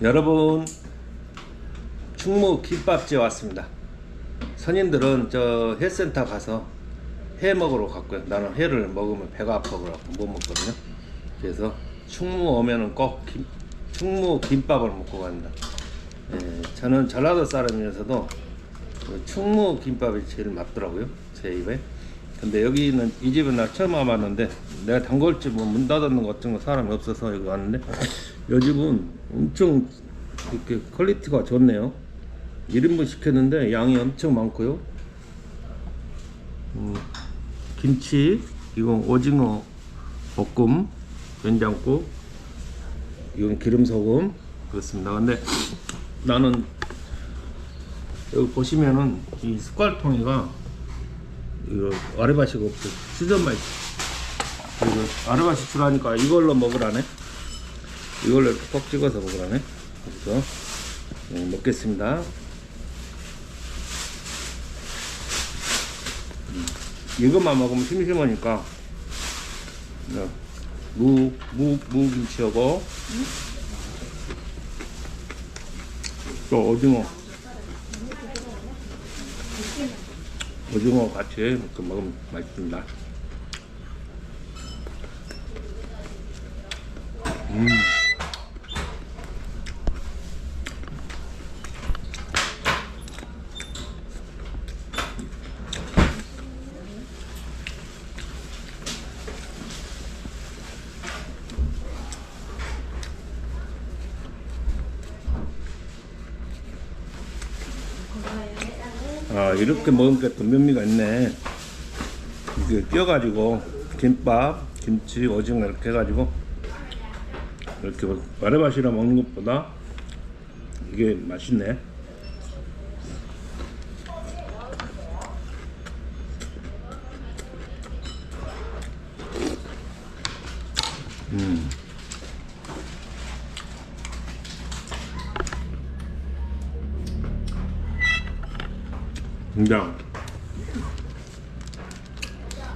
여러분 충무 김밥집에 왔습니다. 선인들은 저 회센터 가서 회 먹으러 갔고요. 나는 회를 먹으면 배가 아파갖고 못 먹거든요. 그래서 충무 오면은 꼭 김, 충무 김밥을 먹고 갑니다. 예, 저는 전라도 사람이면서도 그 충무 김밥이 제일 맞더라고요. 제 입에. 근데 여기는 이 집은 나 처음 와봤는데 내가 단골집 뭐문 닫았는 것 같은 거 사람이 없어서 여기 왔는데 이 집은 엄청 이렇게 퀄리티가 좋네요. 1인분 시켰는데 양이 엄청 많고요. 음, 김치, 이건 오징어 볶음, 된장국, 이건 기름 소금 그렇습니다. 근데 나는 여기 보시면은 이 숟갈통이가 이거 아르바시가 없어 있어. 이거 아르바시 주라니까 이걸로 먹으라네. 이걸로 이렇게 꼭 찍어서 먹으라네. 그래서 네, 먹겠습니다. 음, 이것만 먹으면 심심하니까 네, 무, 무, 무김치하고 또 오징어 오징어 같이 먹으면 맛있습니다. 음. 아 이렇게 먹으니까 또 면미가 있네. 이게 띄어가지고 김밥 김치 오징어 이렇게 해가지고 이렇게 마레맛이라 먹는 것보다 이게 맛있네 그냥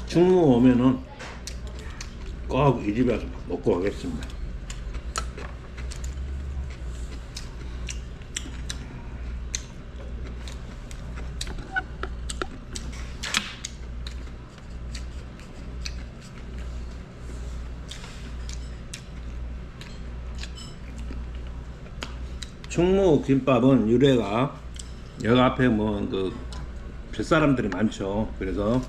충무 오면은 꼭 이 집에 서 먹고 가겠습니다. 충무 김밥은 유래가 여기 앞에 뭐그 뱃사람들이 많죠. 그래서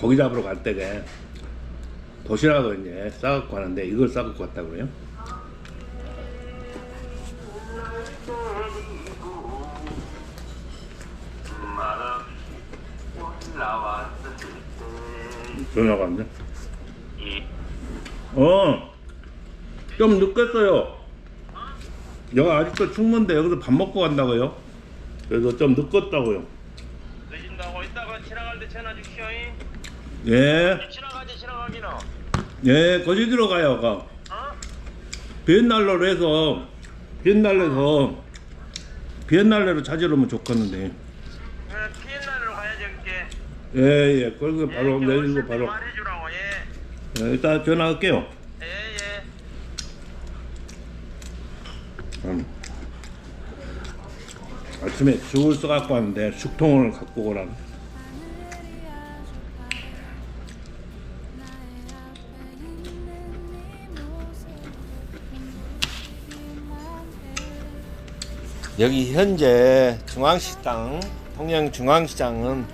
고기 잡으러 갈 때에 도시락을 이제 싸갖고 가는데 이걸 싸갖고 갔다 그래요. 전화가 왔네. 어, 좀 늦겠어요. 여기 아직도 충문데 여기서 밥 먹고 간다고요? 그래서 좀 늦었다고요. 늦은다고 이따가 지나갈 때 전화 주시오. 예, 지나가지 지나가기는. 예, 거시기로 가요. 가. 어? 비엔날레로 해서 비엔날레에서 비엔날레로 찾으러 오면 좋겠는데. 그래 피엔날로 가야지 그게. 예, 예, 그리고 바로 내리고 바로. 말해주라고 예. 예, 일단 전화할게요. 예 예. 음. 아침에 죽을 써갖고 왔는데 숙통을 갖고 오라. 여기 현재 중앙식당 통영 중앙시장은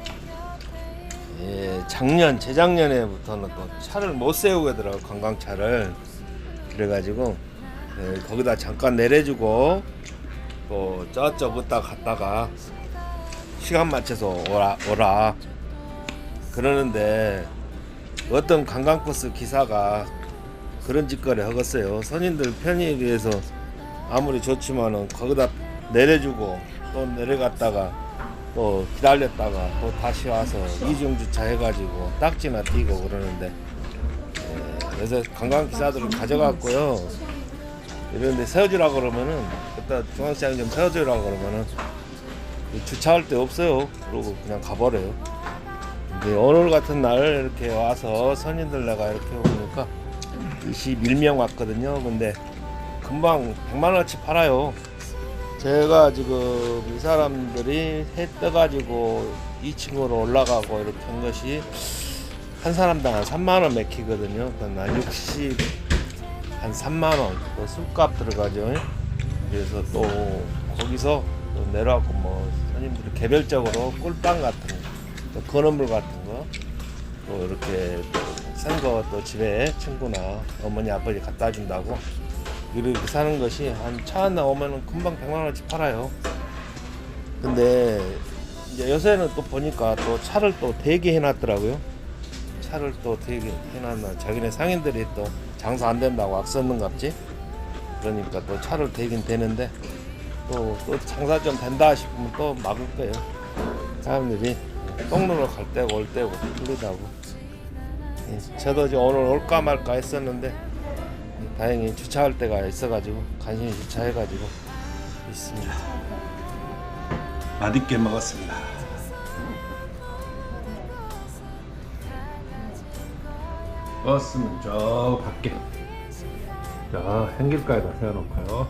예, 작년 재작년에부터는 또 차를 못 세우게 더라고 관광차를 그래가지고 예, 거기다 잠깐 내려주고 또 저쪽부터 갔다가 시간 맞춰서 오라 오라 그러는데 어떤 관광버스 기사가 그런 짓거리 하겠어요 선인들 편의에 비해서 아무리 좋지만은 거기다 내려주고 또 내려갔다가 또 기다렸다가 또 다시 와서 이중 주차 해가지고 딱지나 띄고 그러는데 예, 그래서 관광 기사들을 가져갔고요. 이런데 세워주라 그러면은 그때 중앙시장 좀 세워주라 그러면은 주차할 데 없어요. 그러고 그냥 가버려요. 근데 오늘 같은 날 이렇게 와서 선인들 내가 이렇게 오니까 21명 왔거든요. 근데 금방 100만 원치 팔아요. 제가 지금 이 사람들이 해 떠가지고 2층으로 올라가고 이렇게 한 것이 한 사람당 한 3만 원 맥히거든요. 그한 60, 한 3만 원. 또 술값 들어가죠. 그래서 또 거기서 또 내려갖고 뭐 손님들이 개별적으로 꿀빵 같은 거, 또 건어물 같은 거, 또 이렇게 또싼거 또 집에 친구나 어머니 아버지 갖다 준다고 이렇게 사는 것이 한 차 하나 오면은 금방 100만 원치 팔아요. 근데 이제 요새는 또 보니까 또 차를 또 대게 해놨더라고요. 차를 또 되게 해놨나. 자기네 상인들이 또 장사 안 된다고 악썼는갑지? 그러니까 또 차를 대긴 되는데 또, 또 장사 좀 된다 싶으면 또 막을 거예요. 사람들이 똥누러 갈 때고 올 때고 틀리다고. 예, 저도 이제 오늘 올까 말까 했었는데 다행히 주차할 때가 있어가지고 간신히 주차해가지고 있습니다. 맛있게 먹었습니다 버스는 저 밖에. 자 행길가에다 세워놓고요